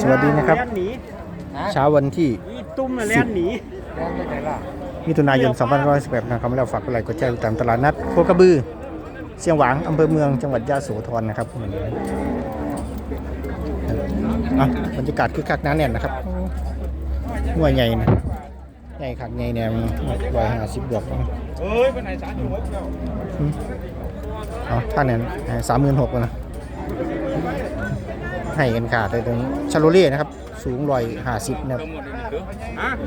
สวัสดีนะครับ แล่นหนีเช้าวันที่ อีตุ้มน่ะแล่นหนีมิถุนายน2518นะครับแล้วฝากกดไลค์กดแชร์ติดตามตลาดนัดโคกระบือเชียงหวางอำเภอเมืองจังหวัดยะโสธรนะครับอะบรรยากาศคือคักหน้าแน่นนะครับหัวใหญ่นะใหญ่คักใหญ่แนวร้อยห้าสิบบวกนะเอ้ยเป็นไหนสารอยู่วะเจ้าอืมเอาท่านนั้นสามหมื่นหกนะ ให้กันขาดเลยตรงชาโลเล่นะครับ สูงร้อยห้าสิบนะครับ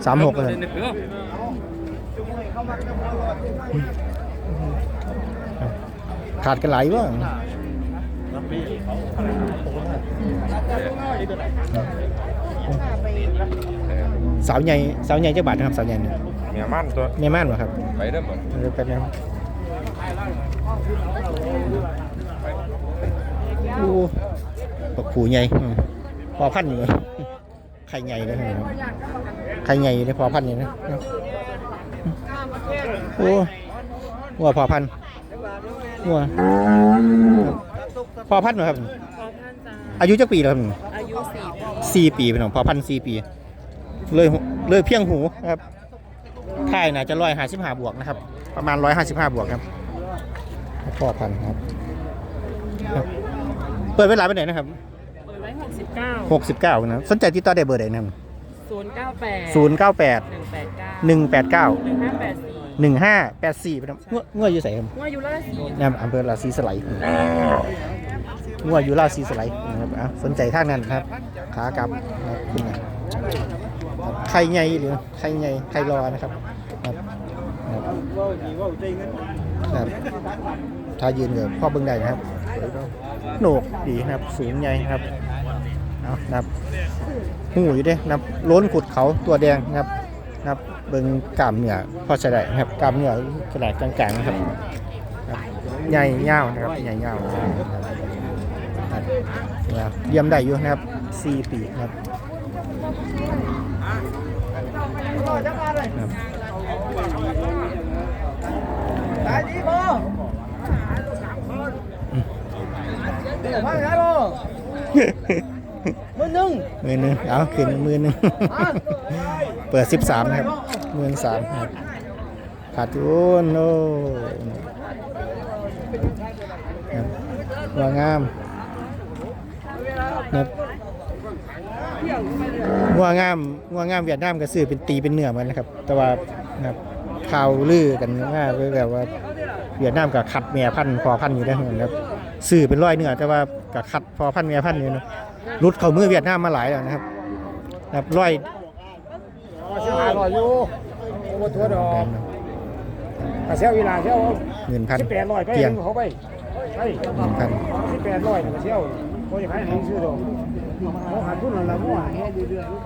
สามหกเลยขาดกันหลายว่างสาวใหญ่สาวใหญ่เจ้าบาทนะครับสาวใหญ่เนี่ยเมียมันตัวแม่ม่านเหรอครับ ไปเด้อบ่เดี๋ยวแป๊บนึงโอ้ ปักผูใหญ่พอพันอยู่ไข่ใหญ่เลยไข่ใหญ่เลยพอพันอยู่นะโอ้หัวพอพันหัวพอพันเหรอครับ อายุจักปีแล้วครับอายุสี่ปีเป็นของพอพันสี่ปี เลยเลยเพียงหูนะครับค่ายน่าจะร้อยห้าสิบห้าบวกนะครับ ประมาณร้อยห้าสิบห้าบวกครับพอพันครับครับ เปิดเวลาไปไหนนะครับ เปิดไว้หกสิบเก้าหกสิบเก้านะสนใจติดต่อได้เบอร์ใดนะครับศูนย์เก้าแปดศูนย์เก้าแปดหนึ่งแปดเก้าหนึ่งแปดเก้าหนึ่งห้าแปดสี่หนึ่งห้าแปดสี่เป็นงวดงวดอยู่ใส่ครับว่าอยู่ราศีนะครับอำเภอลาซีสไลด์งวดอยู่ลาซีสไลด์นะครับอะสนใจท่างนั้นครับ ขากลับนะครับขึ้นมาครับไข่ใหญ่หรือไข่ใหญ่ไข่รอนะครับครับครับว่าดีว่าใจเงินครับถ้ายืนกับพ่อเบิ้งได้นะครับ โหนกดีนะครับ สูงใหญ่นะครับเอา นะครับหูอยู่เด้นะครับล้นขุดเขาตัวแดงนะครับนะครับเบิ้งกล้ามเหนือพอใช้ได้นะครับกล้ามเหนือขนาดกลางๆนะครับใหญ่ยาวนะครับใหญ่ยาวนะครับเยี่ยมได้อยู่นะครับสี่ปีครับตายดีบ่เดี๋ยวมาไงบ่ หนึ่งมือหนึงเอาขึ้นมือหนึงเปิด13นะครับเมืองสามครับขาดทุนโอ้ครับว่างามครับว่างามว่างามเวียดนามก็ซื้อเป็นตีเป็นเนื้อเหมันนะครับ แต่ว่านะครับข่าวลือกันมากเลยแบบว่าเวียดนามกับขัดแม่พันธุ์พอพันธุ์อยู่ได้เหมือนครับซื้อเป็นร้อยเนื้อแต่ว่ากับขัดพอพันธุ์แม่พันธุ์อยู่เนาะ รุดเข้ามือเวียดนามมาหลายแล้วนะครับนะครับร้อยเสียหายรออยู่โอ้ตัวดอกแต่เสียเวลาเสียเงินพันสิบแปดร้อยไปเพียงเขาไปไปเงินพันสิบแปดร้อยแต่เสียโอ้ยขายหนังซื้อดอกเขาขาดทุนอะไรมั่ว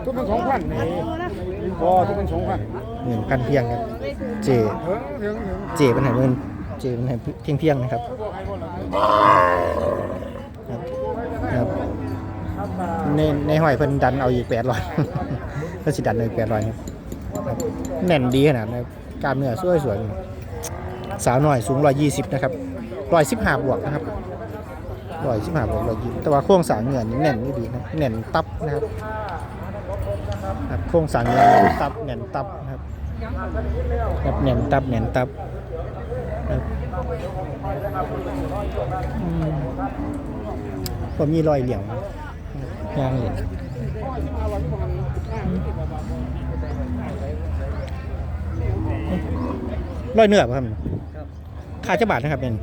ทุนมันสองพันนี่พอทุนมันสองพันเงินพันเพียงครับเจถึงถึงถึงเจเป็นไหนเงินเจเป็นไหนเพียงเพียงๆนะครับครับ ในในหอยเพิ่นดันเอาอีกแปดร้อยเพิ่นสิดันเอาอีกแปดร้อยครับแน่นดีขนาดนะกล้ามเนื้อสวยสวยสาวหน่อยสูงร้อยยี่สิบนะครับร้อยสิบห้าบวกนะครับร้อยสิบห้าบวกร้อยยี่แต่ว่าโครงสางเนื้อนี่แน่นนี่ดีนะแน่นตับนะครับครับโครงสางเนื้อแน่นตับแน่นตับนะครับครับแหนตับแหนตับครับอืมผมมีรอยเหลี่ยง ยางเหลี่ยงรอยเนื้อป่ะครับค่าจะบาทนะครับเป็น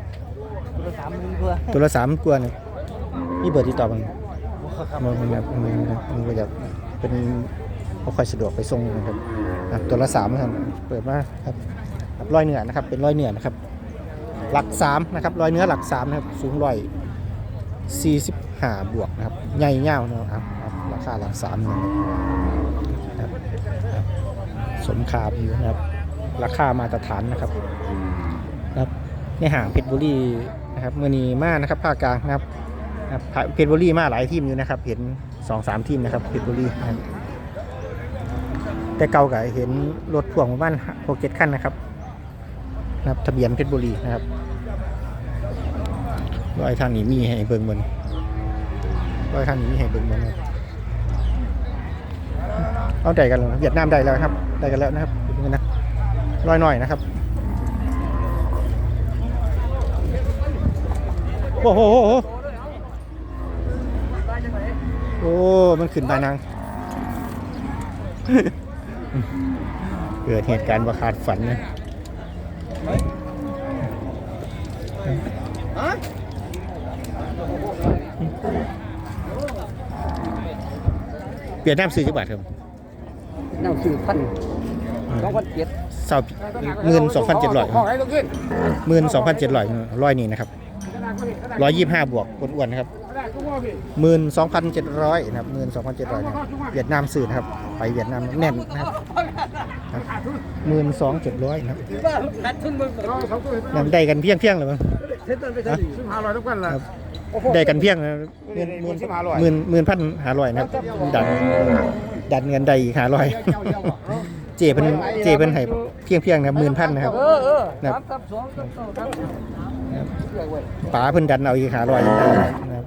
สามหมื่นกว่าตัวละสามกว่าเนี่ยนี่เบอร์ที่ต่อบังมันมันแบบมันมันก็จะเป็นบ่ค่อยสะดวกไปส่งนะครับอะตัวละสามนะครับเปิดมาครับครับร้อยเนื้อนะครับเป็นร้อยเนื้อนะครับ หลักสามนะครับร้อยเนื้อหลักสามนะครับสูงร้อยสี่สิบ ห้าบวกนะครับใหญ่เง่านะครับราคาหลักสามนะครับครับสมคาอยู่นะครับ ราคามาตรฐานนะครับนะครับในห่างเพชรบุรีนะครับมือนีมานะครับภาคกลางนะครับเพชรบุรีมาหลายทีมอยู่นะครับ เห็นสองสามทีมนะครับเพชรบุรีแต่เก่าก็เห็นรถพ่วงประมาณหกเจ็ดคันนะครับนะครับ ทะเบียนเพชรบุรีนะครับรอยทางนี้มีให้เบิ่งบน รอยทางนี้มีให้เบิ่งบนนะครับเอาได้กันแล้วเวียดนามได้แล้วครับ ได้กันแล้วนะครับดูกันนะร้อยหน่อยนะครับโอ้โหโอ้ มันขึ้นไปนางเกิดเหตุการณ์ประคาดฝันนะ เปลี่ยนน้ำซื้อจักบาทครับน้ำสื่อพันสองพันเจ็ดเศร้าหมื่นสองพันเจ็ดร้อยขอให้ลูกขึ้นหมื่นสองพันเจ็ดร้อยร้อยนี่นะครับร้อยยี่ห้าบวกอ้วนๆนะครับหมื่นสองพันเจ็ดร้อยนะครับหมื่นสองพันเจ็ดร้อยนะครับเวียดนามสื่อนะครับ ไปเวียดนามแน่นนะครับหมื่นสองเจ็ดร้อยนะครับขาดทุนมึงเราเขาก็นำได้กันเพียงเพียงๆเลยมั้งเซ็นเตอร์ไปเท่าไหร่สิบห้าร้อยทุกวันละครับ ได้กันเพียงนะหมื่นหมื่นหมื่นหมื่นพันหาร้อยนะครับ ดันดันเงินใดอีกหาร้อยเจเพิ่นเจเพิ่นให้เพียงเพียงๆนะครับหมื่นพันนะครับเออเออนะครับสามสองสามสองสามป๋าเพิ่นดันเอาอีกหาร้อยนะครับ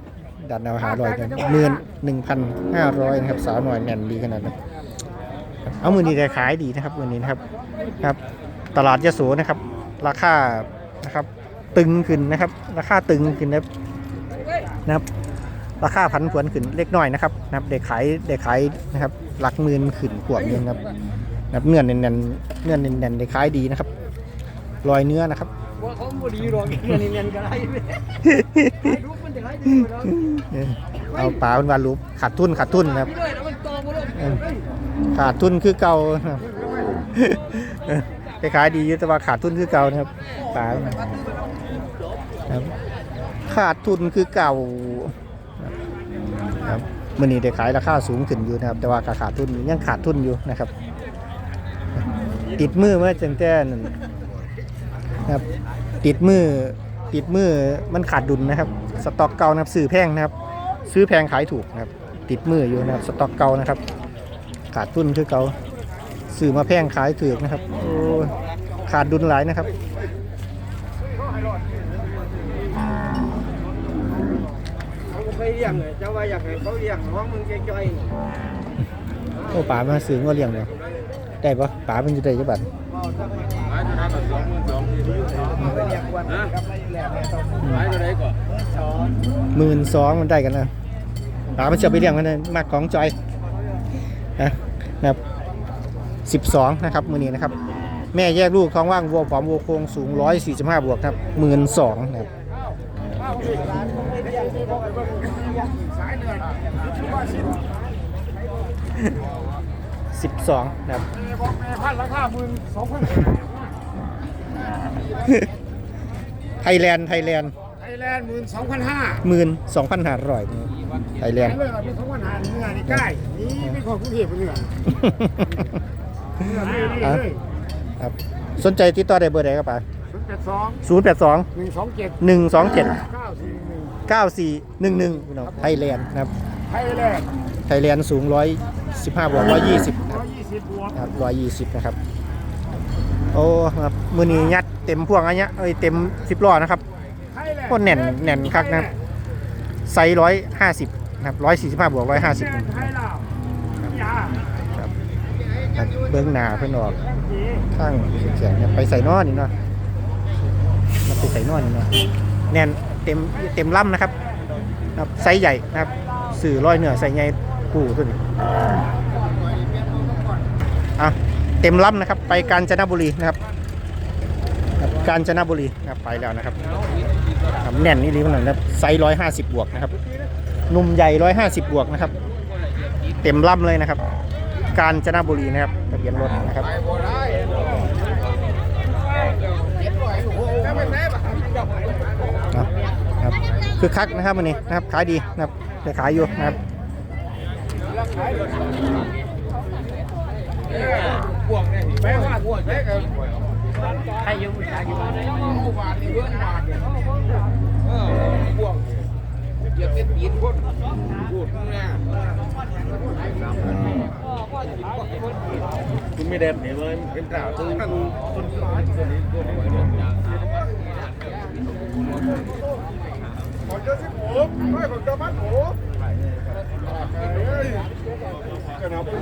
ดันเอาหาร้อยหมื่นหนึ่งพันห้าร้อยนะครับสาวหน่อยแน่นดีขนาดนั้นเอามือนี้ได้ขายดีนะครับมือนี้นะครับครับ ตลาดยะโสนะครับ ราคานะครับ ตึงขึ้นนะครับ ราคาตึงขึ้นนะครับ นะครับ ราคาพันผวนขึ้นเล็กน้อยนะครับนะครับเด็กขายเด็กขายนะครับหลักหมื่นขึ้นขวบหนึงนะครับนะครับเนื้อเน้นๆเนื้อเน้นๆเด็กขายดีนะครับรอยเนื้อนะครับว่าเขาบ่ดีหรอกเงินเงินก็ได้รู้มันจะให้ดีหรอกเออเอาปลาเป็นวารูปขาดทุนขาดทุนนะครับด้วยแล้วมันโตมาลูกเออขาดทุนคือเก่านะครับเออคล้ายๆดีอยู่แต่ว่าขาดทุนคือเก่านะครับปลาครับ ขาดทุนคือเก่าครับมื่อนี้ได้ขายราคาสูงขึ้นอยู่นะครับ แต่ว่าขาดทุนยังขาดทุนอยู่นะครับ ติดมือเมื่อจังแต่นั่นะครับ ติดมือติดมือมันขาดดุลนะครับ สต็อกเก่านะครับซื้อแพงนะครับ ซื้อแพงขายถูกนะครับ ติดมืออยู่นะครับ สต็อกเก่านะครับ ขาดทุนคือเก่าซื้อมาแพงขายถูกนะครับโอ้ขาดดุลหลายนะครับ เขาไปเลี้ยงเจ้าว่าอยากให้เขาเลี้ยงห้องมึงจ่อยโอ้ป๋ามาซื้องัวเลี้ยงเลยได้ปะป๋าเป็นจะได้จังบัดๆไปเลี้ยงวันกับไม่เลี้ยงแล้วต้องหมื่นสองมันได้กันนะป๋ามันจะเอาไปเลี้ยงมันนะมากของจอยนะนะครับสิบสองนะครับมือนี้นะครับ แม่แยกลูกท้องว่างวัวผอมวัวโครงสูงร้อยสี่สิบห้าบวกครับหมื่นสองนะครับ สายเดือนว่าสิบ สิบสองนะครับบอกแม่พันราคาหมื่นสองพันไทยแลนด์ไทยแลนด์ไทยแลนด์หมื่นสองพันห้าหมื่นสองพันห้าร้อยไทยแลนด์เรื่องเป็นสองพันห้าเนื้อนี่ใกล้นี่ไม่ขอผู้เทียบเนื้อเนื้อนี่นี่เลยครับสนใจติดต่อได้เบอร์ใดครับป๋าศูนย์แปดสองศูนย์แปดสองหนึ่งสองเจ็ดหนึ่งสองเจ็ดเก้าสี่หนึ่งเก้าสี่หนึ่งหนึ่งไทยแลนด์นะครับไทยแลนด์ ไทยแลนด์สูงร้อยสิบห้าบวกร้อยยี่สิบร้อยยี่สิบวกครับร้อยยี่สิบนะครับ โอ้ครับมือนี้ยัดเต็มพวงอันเนี้ยเอ้ยเต็มสิบล้อนะครับไทยแน่นแน่นคักนะครับไซส์ร้อยห้าสิบนะครับร้อยสี่สิบห้าบวกร้อยห้าสิบครับเบื้องหน้าเพื่อนออกข้างเขียนเนี่ยไปใส่นอนนี่เนาะมันไปใส่นอนนี่เนาะแน่นเต็มเต็มลำนะครับครับไซส์ใหญ่นะครับสื่อร้อยเหนือใส่ใหญ่ กูตัวนี้อะเต็มลำนะครับ ไปกาญจนบุรีนะครับกาญจนบุรีนะครับไปแล้วนะครับครับแน่นนี่รีบหน่อนะครับไซส์ร้อยห้าสิบบวกนะครับหนุ่มใหญ่ร้อยห้าสิบบวกนะครับ เต็มลำเลยนะครับ กาญจนบุรีนะครับทะเบียนรถนะครับครับครับคือคักนะครับวันนี้นะครับขายดีนะครับจะขายอยู่นะครับ แม่ว่าบวกแม่ก็ใครอยู่ใครอยู่บาทนี่เยอะบาทเนี่ยเออบวกเดี๋ยวเป็นปีนคนพูดเนี่ยคุณไม่เด็ดเห็นไหมเป็นกล่าวถึงคนขอเจ้าสิผมไม่ขอเจ้าบ้านผมกัน Caraca, e aí? O canal foi